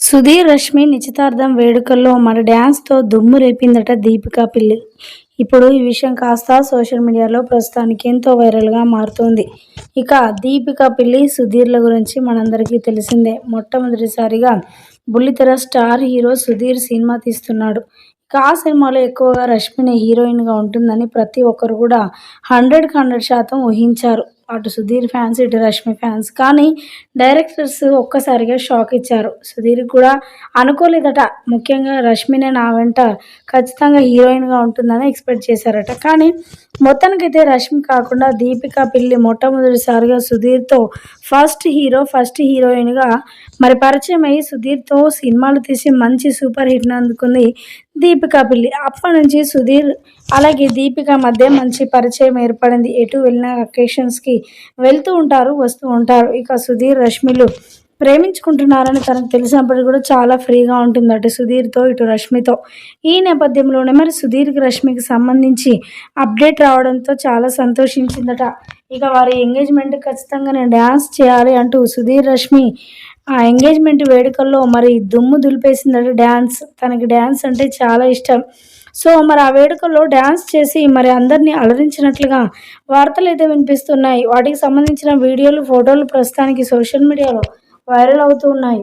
సుధీర్ రష్మి నిశ్చితార్థం వేడుకల్లో మన డ్యాన్స్తో దుమ్ము రేపిందట దీపికా పిల్లి. ఇప్పుడు ఈ విషయం కాస్త సోషల్ మీడియాలో ప్రస్తుతానికి ఎంతో వైరల్గా మారుతోంది. ఇక దీపికా పిల్లి సుధీర్ల గురించి మనందరికీ తెలిసిందే. మొట్టమొదటిసారిగా బుల్లితెర స్టార్ హీరో సుధీర్ సినిమా తీస్తున్నాడు. ఇక ఆ సినిమాలో ఎక్కువగా రష్మిని హీరోయిన్గా ఉంటుందని ప్రతి ఒక్కరు కూడా హండ్రెడ్కి హండ్రెడ్ శాతం ఊహించారు. అటు సుధీర్ ఫ్యాన్స్ ఇటు రష్మి ఫ్యాన్స్. కానీ డైరెక్టర్స్ ఒక్కసారిగా షాక్ ఇచ్చారు. సుధీర్ కూడా అనుకోలేదట. ముఖ్యంగా రష్మినే నా వెంట ఖచ్చితంగా హీరోయిన్గా ఉంటుందని ఎక్స్పెక్ట్ చేశారట. కానీ మొత్తానికైతే రష్మి కాకుండా దీపికా పిల్లి మొట్టమొదటిసారిగా సుధీర్తో ఫస్ట్ హీరో ఫస్ట్ హీరోయిన్గా మరి పరిచయం అయ్యి సుధీర్తో సినిమాలు తీసి మంచి సూపర్ హిట్ని అందుకుంది దీపికా పిల్లి. అప్పటి నుంచి సుధీర్ అలాగే దీపిక మధ్య మంచి పరిచయం ఏర్పడింది. ఎటు వెళ్ళిన అకేషన్స్కి వెళ్తూ ఉంటారు వస్తూ ఉంటారు. ఇక సుధీర్ రష్మిలు ప్రేమించుకుంటున్నారని తనకు తెలిసినప్పటికీ కూడా చాలా ఫ్రీగా ఉంటుంది అటు సుధీర్తో ఇటు రష్మితో. ఈ నేపథ్యంలోనే మరి సుధీర్కి రష్మికి సంబంధించి అప్డేట్ రావడంతో చాలా సంతోషించిందట. ఇక వారి ఎంగేజ్మెంట్ ఖచ్చితంగా నేను డ్యాన్స్ చేయాలి అంటూ సుధీర్ రష్మి ఆ ఎంగేజ్మెంట్ వేడుకల్లో మరి దుమ్ము దులిపేసిందట డ్యాన్స్. తనకి డ్యాన్స్ అంటే చాలా ఇష్టం. సో మరి ఆ వేడుకల్లో డ్యాన్స్ చేసి మరి అందరినీ అలరించినట్లుగా వార్తలు అయితే వినిపిస్తున్నాయి. వాటికి సంబంధించిన వీడియోలు ఫోటోలు ప్రస్తుతానికి సోషల్ మీడియాలో వైరల్ అవుతూ ఉన్నాయి.